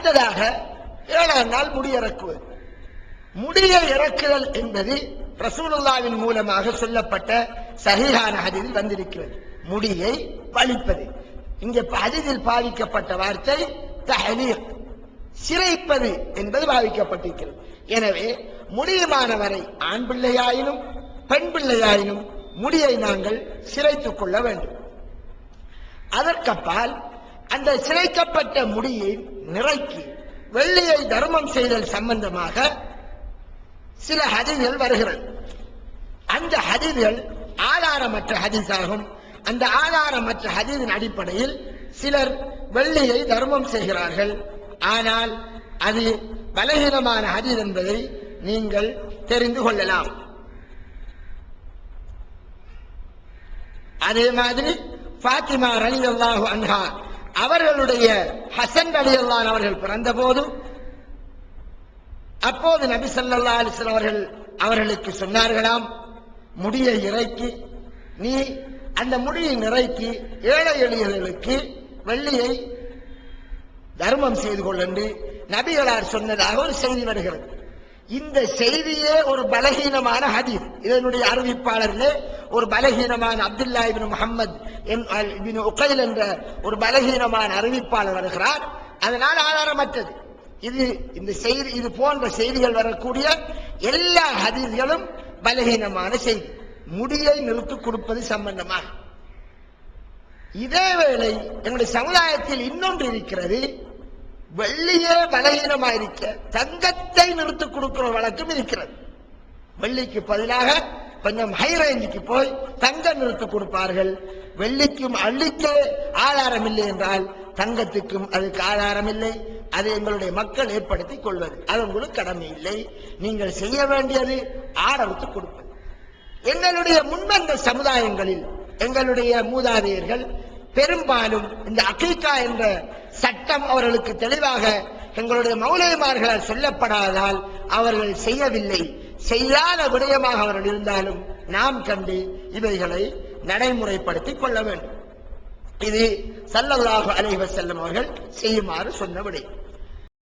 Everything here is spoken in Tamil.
அடுத்ததாக ஏழாம் நாள் முடி முடிய இறக்குதல் என்பது ரசூலுல்லாவின் மூலமாக சொல்லப்பட்ட சகிஹான ஹதீஸில் வந்திருக்கிறது. முடியை வலிப்பது. இங்கே ஹதீஸில் பாவிக்கப்பட்ட வார்த்தை தஹலீக். சிறைப்பது என்பது பாவிக்கப்பட்டிருக்கிறது. எனவே முடியுமானவரை ஆண் பிள்ளையாயினும் பெண் பிள்ளையாயினும் முடியை நாங்கள் சிறைத்துக் கொள்ள வேண்டும். அதற்கப்பால் அந்த சிறைக்கப்பட்ட முடியை நிறைக்கி வெள்ளியை தர்மம் செய்தல் சம்பந்தமாக சில ஹதிகள் வருகிறது. அந்த ஹதிகள் ஆதாரமற்ற ஹதீஸாகும். அந்த ஆதாரமற்ற ஹதீதின் அடிப்படையில் சிலர் வெள்ளியை தர்மம் செய்கிறார்கள். ஆனால் அது பலகீனமான ஹதீஸ் என்பதை நீங்கள் தெரிந்து கொள்ளலாம். அதே மாதிரி ஃபாத்திமா ரலி அல்லாஹு அன்ஹா அவர்களுடைய ஹசன் அலியல்லான் அவர்கள் பிறந்த போதும் அப்போது நபி சல்லா அலைஹி அவர்கள் அவர்களுக்கு சொன்னார்களாம் முடியை இறக்கி நீ அந்த முடியை நிறைக்கி ஏழை எளியவர்களுக்கு வெள்ளியை தர்மம் செய்து கொள் என்று நபிகளார் சொன்னதாக ஒரு செய்தி வருகிறது. இந்த செய்தியே ஒரு பலகீனமான ஹதீஸ். இதனுடைய அறிவிப்பாளர்களே ஒரு பலகீனமான Abdullah ibn Muhammad ibn Uqail என்ற ஒரு பலகீனமான அறிவிப்பாளர் வருகிறார். அதனால் ஆதாரமற்றது. இது இந்த செய்தி இது போன்ற செய்திகள் வரக்கூடிய எல்லா ஹதீர்களும் பலகீனமான செய்தி. முடியை நிறுத்தி கொடுப்பது சம்பந்தமாக. இதேவேளை எங்களுடைய சமுதாயத்தில் இன்னொன்று இருக்கிறது. வெள்ளியே பலகீனமா இருக்க தங்கத்தை நிறுத்தி கொடுக்கிற வழக்கம் இருக்கிறது. வெள்ளிக்கு பதிலாக கொஞ்சம் ஹை ரேஞ்சுக்கு போய் தங்கம் நிறுத்து கொடுப்பார்கள். வெள்ளிக்கும் அள்ளிக்கே ஆதாரம் இல்லை என்றால் தங்கத்துக்கும் அதுக்கு ஆதாரம் இல்லை. அதை எங்களுடைய மக்கள் ஏற்படுத்திக் கொள்வது. அது உங்களுக்கு கடமை இல்லை. நீங்கள் செய்ய வேண்டியது ஆடறுத்து கொடுப்பது. எங்களுடைய முன்வந்த சமுதாயங்களில் எங்களுடைய மூதாதையர்கள் பெரும்பாலும் இந்த அகிகா என்ற சட்டம் அவர்களுக்கு தெளிவாக எங்களுடைய மௌலியமார்களால் சொல்லப்படாததால் அவர்கள் செய்யவில்லை. செய்யாத விடயமாக அவர்கள் இருந்தாலும் நாம் கண்டு இவைகளை நடைமுறைப்படுத்திக் கொள்ள வேண்டும். இது சல்லல்லாஹு அலைவர் செல்லும் அவர்கள் செய்யுமாறு சொன்ன விடயம்